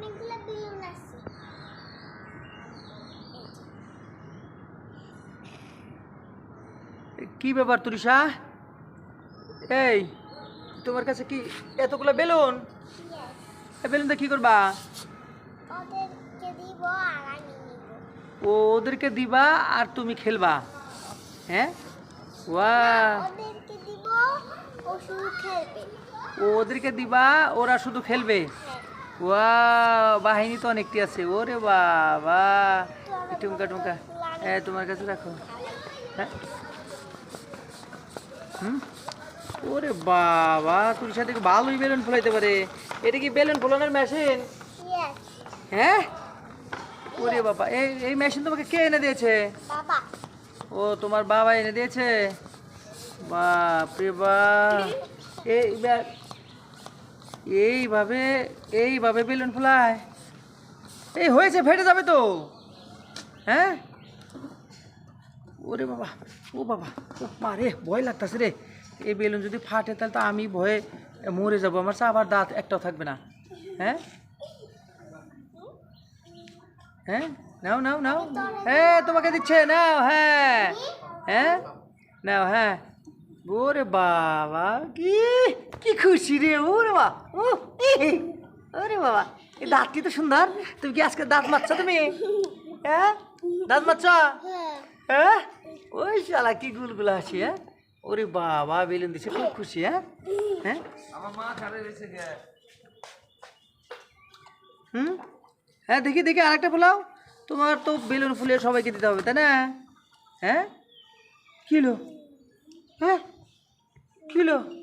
অনেকগুলো বেলুন আছে। কি ব্যাপার তুরিশা? এই তোমার কাছে কি এতগুলো বেলুন? বেলুনটা কি করবা? ওদেরকে দিব আর আমি নিব। ও ওদেরকে দিবা আর তুমি খেলবা। হ্যাঁ? ওয়া ওদেরকে দিবা ওরা শুধু খেলবে? হ্যাঁ। ওয়া বাহিনী তো অনেকটি আছে। ওরে বাবা। টুমকা টুমকা। হ্যাঁ তোমার কাছে রাখো। হ্যাঁ? হুম? ওরে বাবা তোর সাথে ভালোই বেলুন ফোলাইতে পারে? এটা কি বেলুন ফোলানোর মেশিন? হ্যাঁ? ওরে বাবা এই এই মেশিন তোমাকে কে এনে দিয়েছে? ও তোমার বাবা এনে দিয়েছে? বাপ রে বাপ। এই বা- এইভাবে এইভাবে বেলুন ফোলায়। এই হয়েছে, ফেটে যাবে তো। হ্যাঁ? ওরে বাবা, ও বাবা, ও মা রে, ভয় লাগতেছে রে। এই বেলুন যদি ফাটে, তাহলে তো আমি ভয়ে মরে যাব। আমার আবার দাঁত একটাও থাকবে না। হ্যাঁ? হ্যাঁ? নাও নাও নাও। হ্যাঁ তোমাকে দিচ্ছে, নাও হ্যাঁ। হ্যাঁ? নাও হ্যাঁ। ওরে বাবা কি কি খুশি রে ওরে বাবা ও ওরে বাবা এই দাঁতটি তো সুন্দর তুমি কি আজকে দাঁত মারছো তুমি? হ্যাঁ? দাঁত মারছ? হ্যাঁ? ওই শালা কি গুলগুলা হাসি হ্যাঁ? ওরে বাবা বেলুন দিছে খুব খুশি হ্যাঁ? হ্যাঁ? হুম? হ্যাঁ দেখি দেখি আরেকটা ফোলাও। তোমার তো বেলুন ফুলিয়ে সবাইকে দিতে হবে তাই না? হ্যাঁ? কিলো হ্যাঁ? কিলো এটা কি